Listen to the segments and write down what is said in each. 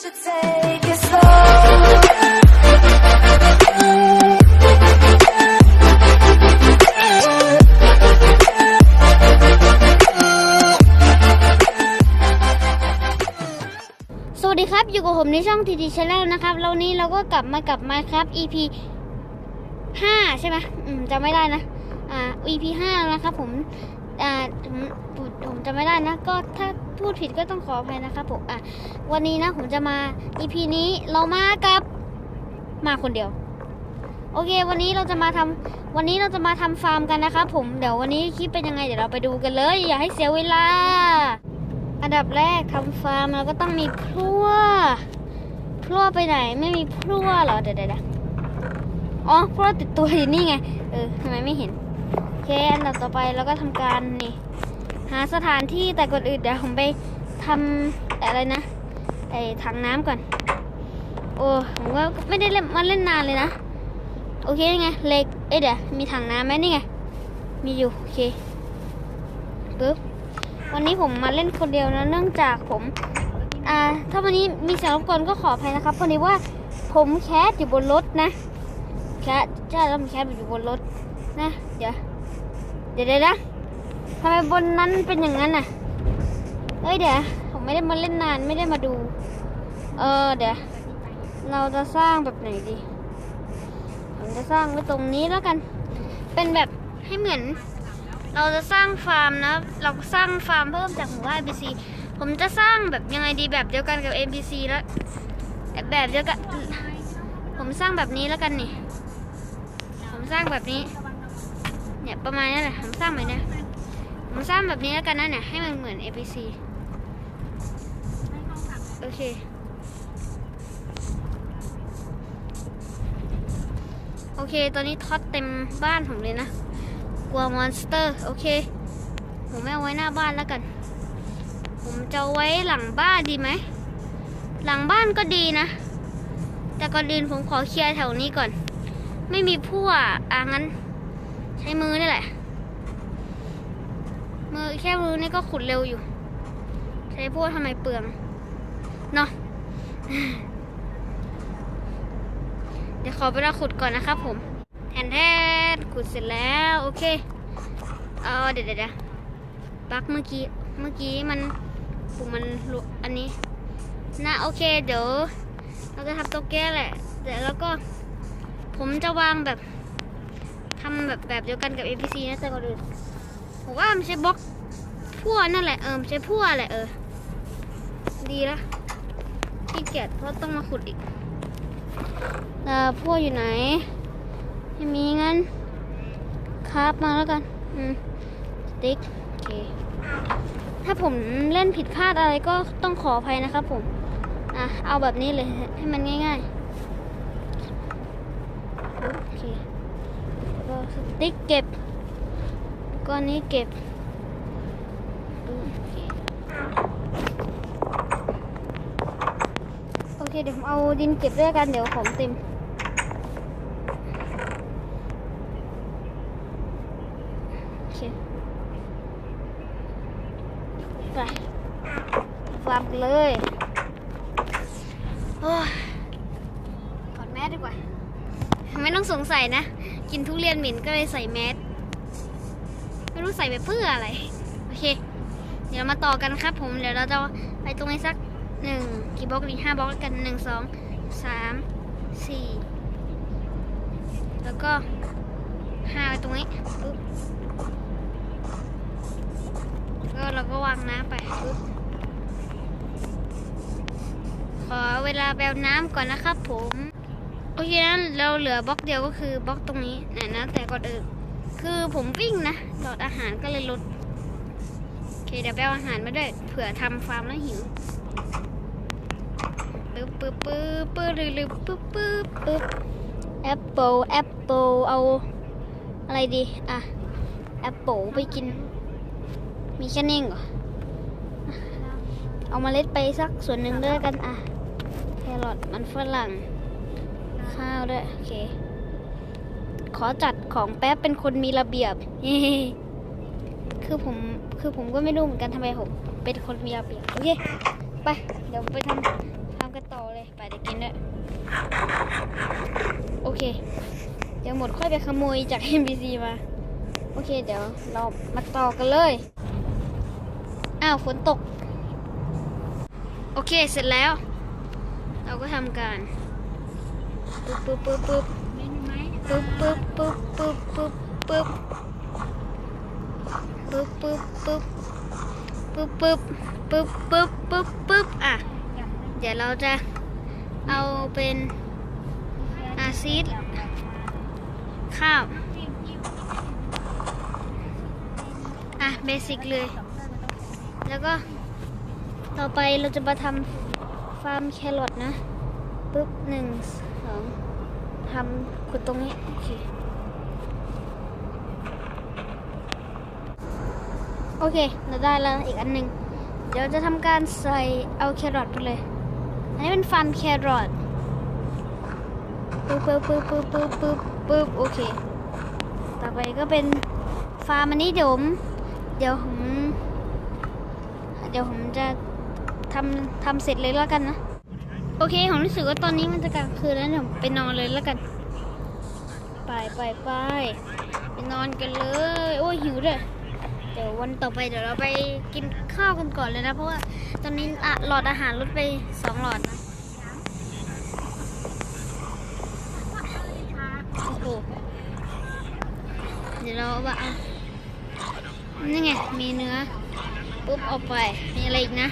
สวัสดีครับ อยู่กับผมในช่องทีดีช n แนลนะครับแล้วนี้เราก็กลับมากับ Minecraft EP 5ใช่ไหมอืมจำไม่ได้นะ อ่า EP 5นะครับผม อ่า ผมผมผมจำไม่ได้นะ ก็ถ้าพูดผิดก็ต้องขออภัยนะครับผมอะวันนี้นะผมจะมา EP นี้เรามากับมาคนเดียว โอเค วันนี้เราจะมาทำวันนี้เราจะมาทำฟาร์มกันนะครับผมเดี๋ยววันนี้คลิปเป็นยังไงเดี๋ยวเราไปดูกันเลย อย่าให้เสียเวลา อันดับแรกทำฟาร์มเราก็ต้องมีพลั่วพลั่วไปไหนไม่มีพลั่วเหรอเดี๋ยวเดี๋ยวเดี๋ยวอ๋อพลั่วติดตัวอยู่นี่ไงเออทำไมไม่เห็นโอเค อันดับต่อไปเราก็ทำการนี่ หาสถานที่แต่ก่อนอื่นเดี๋ยวผมไปทำอะไรนะไอ้ถังน้ำก่อน โอ้ผมก็ไม่ได้เล่นมาเล่นนานเลยนะ โอเคไงเล็กเอ้เดี๋ยวมีถังน้ำไหมนี่ไง มีอยู่ โอเคปึ๊บวันนี้ผมมาเล่นคนเดียวนะเนื่องจากผมอ่าถ้าวันนี้มีเสียงรบกวนก็ขออภัยนะครับพอดีว่าผมแคสอยู่บนรถนะแคสใช่แล้วผมแคสอยู่บนรถนะ เดี๋ยวเดี๋ยวเดี๋ยวนะ ทำไมบนนั้นเป็นอย่างนั้นน่ะเอ้ยเดี๋ยวผมไม่ได้มาเล่นนานไม่ได้มาดู เออเดี๋ยวเราจะสร้างแบบไหนดี ผมจะสร้างไว้ตรงนี้แล้วกัน เป็นแบบให้เหมือน เราจะสร้างฟาร์มนะ เราสร้างฟาร์มเพิ่มจากหมู่บ้าน NPC ผมจะสร้างแบบยังไงดีแบบเดียวกันกับ NPC แล้วแบบเดียวกัน ผมสร้างแบบนี้แล้วกันนี่ ผมสร้างแบบนี้ เนี่ยประมาณนี้แหละ ผมสร้างแบบนี้ ผมสร้างแบบนี้แล้วกันนะเนี่ย ให้มันเหมือน NPC โอเค โอเค ตอนนี้ท็อตเต็มบ้านผมเลยนะ กลัวมอนสเตอร์ โอเค ผมไม่เอาไว้หน้าบ้านแล้วกัน ผมจะไว้หลังบ้านดีไหม หลังบ้านก็ดีนะ แต่ก่อนอื่นผมขอเคลียร์แถวนี้ก่อน ไม่มีพั่วอะงั้น ใช้มือนี่แหละ มือแค่มือนี่ก็ขุดเร็วอยู่ ใช้พั่วทำไมเปลืองเนาะเดี๋ยวขอเวลาขุดก่อนนะครับผมแทนแทนขุดเสร็จแล้วโอเคเออเดี๋ยวเดี๋ยวเดี๋ยวบักเมื่อกี้เมื่อกี้มันปุ่มมันลุอันนี้นะโอเคเดี๋ยวเราจะทำโต๊ะแก้แหละเดี๋ยวแล้วก็ผมจะวางแบบทำแบบแบบเดียวกันกับ APC นะแต่ก่อนอื่น ผมว่ามันใช้บล็อกพั่วนั่นแหละเออใช้พั่วแหละเออ ดีละขี้เกียจเพราะต้องมาขุดอีกเอ่อพั่วอยู่ไหนไม่มีงั้นคราฟมาแล้วกันอืมสติ๊กโอเคถ้าผมเล่นผิดพลาดอะไรก็ต้องขออภัยนะครับผมอะเอาแบบนี้เลยให้มันง่ายๆโอเคแล้วก็สติ๊กเก็บ ก้อนนี้เก็บโอเคเดี๋ยวผมเอาดินเก็บด้วยกันเดี๋ยวผมเต็มโอเคไปฟาร์มกันเลยโอ้ถอดแมสดีกว่า ไม่ต้องสงสัยนะ กินทุเรียนเหม็นก็เลยใส่แมส ไม่รู้ใส่ไปเพื่ออะไร โอเค เดี๋ยวมาต่อกันครับ ผม เดี๋ยวเราจะไปตรงนี้สักหนึ่งกี่บล็อกดีห้าบล็อกกันหนึ่งสองสามสี่แล้วก็ห้าไว้ตรงนี้ปุ๊บก็เราก็วางน้ำไปปึ๊บขอเวลาแบวน้ำก่อนนะครับผม โอเคนั้นเราเหลือบล็อกเดียวก็คือบล็อกตรงนี้นะนะแต่ก่อนอื่น คือผมวิ่งนะหลอดอาหารก็เลยลดโอเคเดี๋ยวไปเอาอาหารมาด้วยเผื่อทำฟาร์มแล้วหิวปึ๊บปึ๊บปึ๊บปึ๊บลืบปึ๊บปึ๊บปึ๊บแอปเปิลแอปเปิลเอาอะไรดีอะแอปเปิลไปกิน มีแค่นี้เองเหรอเอามาเล็ดไปสักส่วนหนึ่งด้วยกันอะแครอทมันฝรั่ง ข้าวด้วย โอเค ขอจัด ของแป๊บเป็นคนมีระเบียบ คือผมคือผมก็ไม่รู้เหมือนกันทำไมผมเป็นคนมีระเบียบ โอเค ไป เดี๋ยวไปทำทำกันต่อเลย ไปเดี๋ยวกินด้วยโอเค เดี๋ยวหมดค่อยไปขโมยจาก NPC มา โอเค เดี๋ยวเรามาต่อกันเลย อ้าวฝนตก โอเคเสร็จแล้ว เราก็ทำการปึ๊บปึ๊บปึ๊บปึ๊บ ปึ๊บปึ๊บปึ๊บปึ๊บปึ๊บปึ๊บปึ๊บปึ๊บปึ๊บปึ๊บปึ๊บปึ๊บปึ๊บปึ๊บปึ๊บอะ เดี๋ยวเราจะเอาเป็นอาซีดข้าวอะเบสิกเลย แล้วก็ต่อไปเราจะมาทำฟาร์มแครอทนะปุ๊บหนึ่งสอง ทำขุดตรงนี้โอเคโอเคเราได้แล้วอีกอันหนึ่งเดี๋ยวจะทำการใส่เอาแครอทไปเลย อันนี้เป็นฟาร์มแครอทปึ๊บปึ๊บปึ๊บปึ๊บปึ๊บปึ๊บปึ๊บโอเค ต่อไปก็เป็นฟาร์มอันนี้เดี๋ยวผมเดี๋ยวผมเดี๋ยวผมจะทำทำเสร็จเลยแล้วกันนะ โอเคผมรู้สึกว่าตอนนี้มันจะกลางคืนแล้วเดี๋ยวไปนอนเลยแล้วกัน ไปไปไปไปนอนกันเลย โอ้ยหิวด้วยเดี๋ยววันต่อไปเดี๋ยวเราไปกินข้าวกันก่อนเลยนะ เพราะว่าตอนนี้หลอดอาหารลดไปสองหลอดนะโอ้โหเดี๋ยวเราเอาเอานี่ไงมีเนื้อปุ๊บเอาไปมีอะไรอีกนะ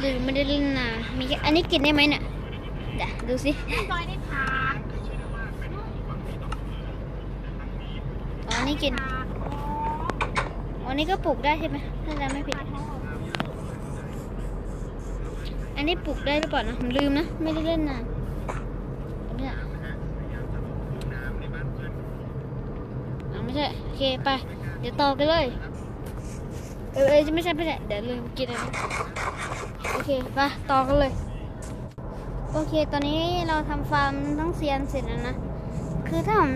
หรือไม่ได้เล่นนะมีแค่อันนี้กินได้ไหมเนี่ยเดี๋ยวดูสิอ๋ออันนี่กินอ๋ออันนี้ก็ปลูกได้ใช่ไหมถ้าจำไม่ผิด อันนี้ปลูกได้หรือเปล่านะผมลืมนะ ไม่ได้เล่นนานเนี่ยไม่ใช่ โอเค ไป เดี๋ยวต่อกันเลย เออเออไม่ใช่ไม่ใช่เดี๋ยวลืมกินอะโอเคไปต่อกันเลย โอเค ตอนนี้เราทำฟาร์มทั้งเซียนเสร็จแล้วนะ คือถ้าผม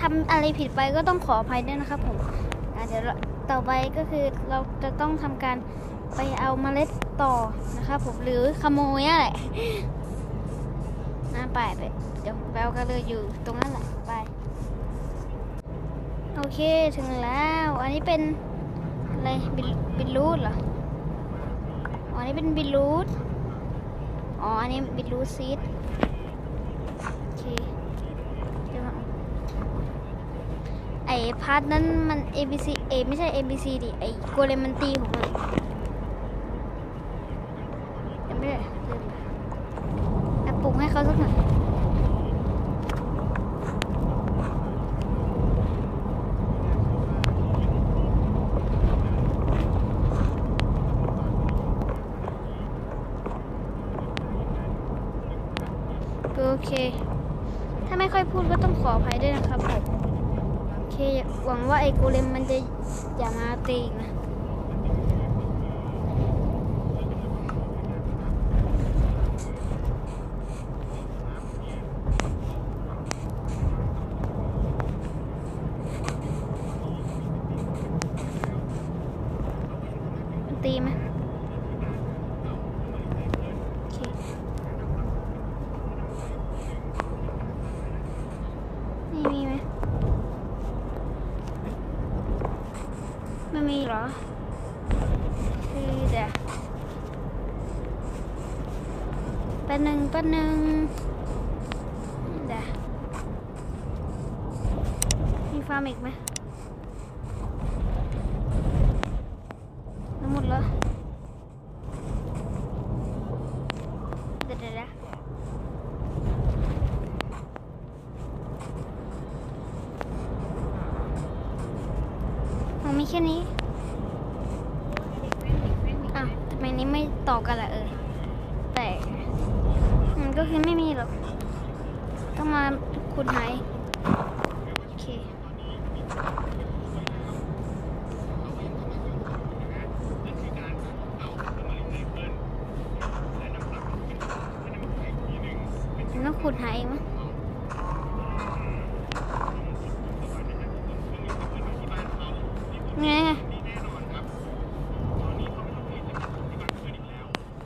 ทำอะไรผิดไปก็ต้องขออภัยด้วยนะครับผมเดี๋ยวต่อไปก็คือเราจะต้องทำการไปเอาเมล็ดต่อนะครับผมหรือขโมยอะไรน่าไปไปเดี๋ยวแววก็เลยอยู่ตรงนั้นแหละไป โอเคถึงแล้ว อันนี้เป็น อะไรบิลบิลูดเหรอ อ๋ออันนี้เป็นบิลูดอ๋อ อันนี้บิลูดซีดโอเคเดี๋ยวมาไอพาร์ทนั้นมัน A B C เอไม่ใช่ A B C ดิ ไอโกเลมมันตีผมอะยังไม่ได้ลืมอะปลุกให้เขาสักหน่อย โอเค ถ้าไม่ค่อยพูดก็ต้องขออภัย ด้วยนะครับผมโอเคหวังว่าไอ้โกเลมมันจะอย่ามาตีนะ มันตีไหมโอเค นี่มีไหมไม่มีเหรอ คือเดี๋ยว แป๊บนึงแป๊บนึงเดี๋ยวมีฟาร์มอีกไหมทั้งหมดแล้วเดี๋ยวเดี๋ยวเดี๋ยวมันมีแค่นี้อ้าวทำไมนี้ไม่ต่อกันล่ะเออแต่ ก็คือไม่มีหรอก ต้องมาขุดหายโอเคต้องขุดหายเองมั้งไงไง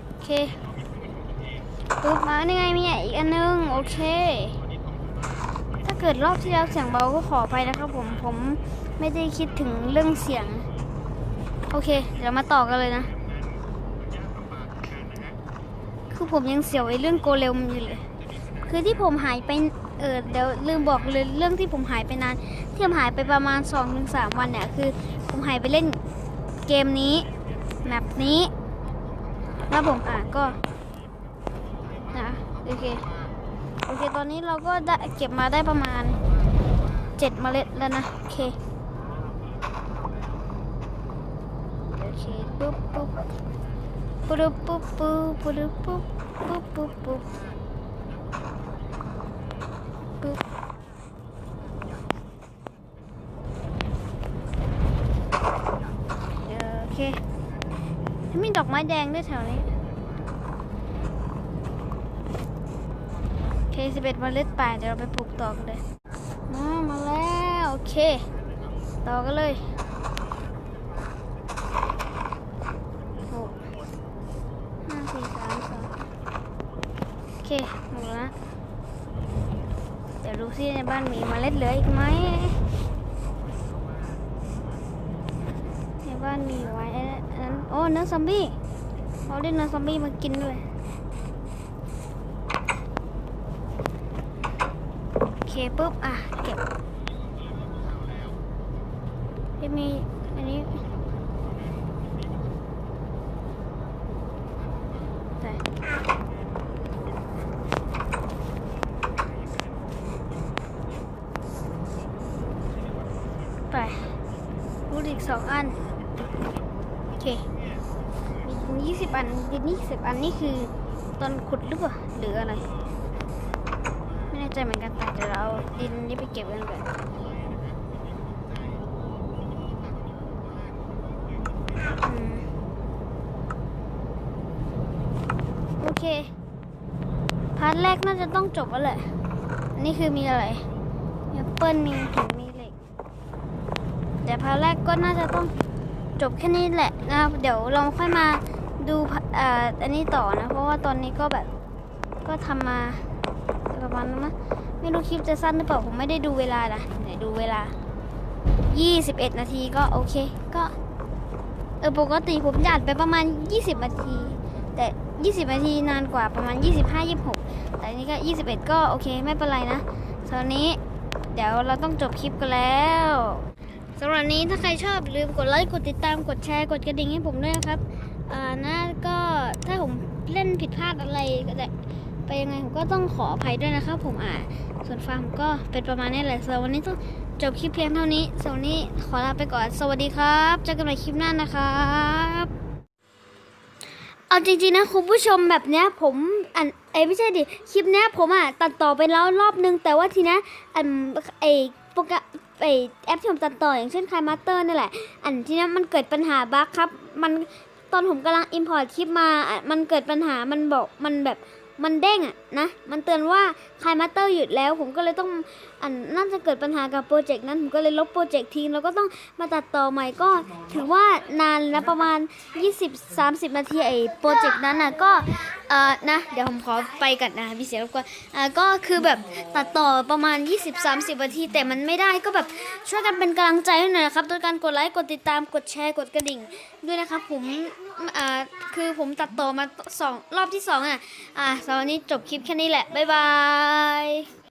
โอเค ปึ๊บมานี่ไงมีอีกอันนึง โอเค ถ้าเกิดรอบที่แล้วเสียงเบาก็ขอไปนะครับผม ผมไม่ได้คิดถึงเรื่องเสียง โอเค เดี๋ยวมาต่อกันเลยนะ คือผมยังเสียวไอ้เรื่องโกเลมอยู่เลย คือที่ผมหายไป เออเดี๋ยวลืมบอกเลยเรื่องที่ผมหายไปนาน ที่ผมหายไปประมาณ 2-3 วันเนี่ย คือผมหายไปเล่นเกมนี้แมปนี้ แล้วผมอะก็ เค โอเค ตอนนี้เราก็ได้เก็บมาได้ประมาณ7เมล็ดแล้วนะ โอเค โอเค ปุ๊บปุ๊บปุ๊บปุ๊บปุ๊บปุ๊บปุ๊บปุ๊บปุ๊บปุ๊บปุ๊บโอเค มีดอกไม้แดงด้วยแถวนี้ โอเคสิบเอ็ดเมล็ดไปเดี๋ยวเราไปปลูกต่อกันเลย มามาแล้วโอเค ต่อกันเลยหกห้าสี่สามสองโอเคหมดแล้วเดี๋ยวดูซิในบ้านมีเมล็ดเหลืออีกไหมในบ้านมีไว้นั้นโอ้เนื้อซอมบี้เราได้เนื้อซอมบี้มากินด้วย โอเค ปุ๊บ อะ เก็บจะมี อันนี้ใส่ไปรูดอีกสองอัน โอเค มียี่สิบอันดินนี่สิบอันนี่คือตอนขุดหรือเปล่าหรืออะไร ใจเหมือนกันแต่เดี๋ยวเราดินนี้ไปเก็บกันก่อนโอเค พาร์ทแรกน่าจะต้องจบแล้วแหละ อันนี้คือมีอะไรมีแอปเปิลมีหินมีเหล็ก แต่พาร์ทแรกก็น่าจะต้องจบแค่นี้แหละนะเดี๋ยวเราค่อยมาดูอ่ออันนี้ต่อนะ เพราะว่าตอนนี้ก็แบบก็ทำมา ประมาณนั้นนะไม่รู้คลิปจะสั้นหรือเปล่าผมไม่ได้ดูเวลานะไหนดูเวลา 21 นาทีก็โอเคก็เออปกติผมจะอัดไปประมาณ 20 นาที แต่ 20 นาทีนานกว่าประมาณ 25 26 แต่อันนี้ก็ 21 ก็โอเคไม่เป็นไรนะตอนนี้เดี๋ยวเราต้องจบคลิปกันแล้วสำหรับนี้ถ้าใครชอบลืมกดไลค์กดติดตามกดแชร์กดกระดิ่งให้ผมด้วยนะครับอ่านะก็ถ้าผมเล่นผิดพลาดอะไรก็ได้ ยังไงผมก็ต้องขออภัยด้วยนะครับ ผมอ่าส่วนฟาร์มก็เป็นประมาณนี้แหละสำหรับวันนี้ต้องจบคลิปเพียงเท่านี้สำหรับวันนี้ขอลาไปก่อน สวัสดีครับเจอกันใหม่คลิปหน้านะครับเอาจริงๆนะคุณผู้ชมแบบเนี้ยผมอันเอ้ยไม่ใช่ดิคลิปเนี้ยผมอะตัดต่อไปแล้วรอบนึง แต่ว่าทีนี้อันไอโปรแกรมไอแอปที่ผมตัดต่ออย่างเช่นคายมาสเตอร์นี่แหละ อันทีเนี้มันเกิดปัญหาบั๊กครับ มันตอนผมกำลังอิมพอร์ตคลิปมา มันเกิดปัญหา มันบอก มันแบบ มันเด้งอะนะ มันเตือนว่าคายมาสเตอร์หยุดแล้ว ผมก็เลยต้อง อันน่าจะเกิดปัญหากับโปรเจกต์นั้นผมก็เลยลบโปรเจกต์ทิ้งแล้วก็ต้องมาตัดต่อใหม่ก็ถือว่านานนะประมาณ 20-30 นาทีไอ้โปรเจกต์นั้นน่ะก็เอ่อนะเดี๋ยวผมขอไปกันนะพี่เสียรบกวนอ่าก็คือแบบตัดต่อประมาณ 20-30 นาทีแต่มันไม่ได้ก็แบบช่วยกันเป็นกำลังใจให้หน่อยนะครับโดยการกดไลค์กดติดตามกดแชร์กดกระดิ่งด้วยนะครับผมอ่าคือผมตัดต่อมาสองรอบที่สองอะอ่าสำหรับวันนี้จบคลิปแค่นี้แหละบ๊ายบาย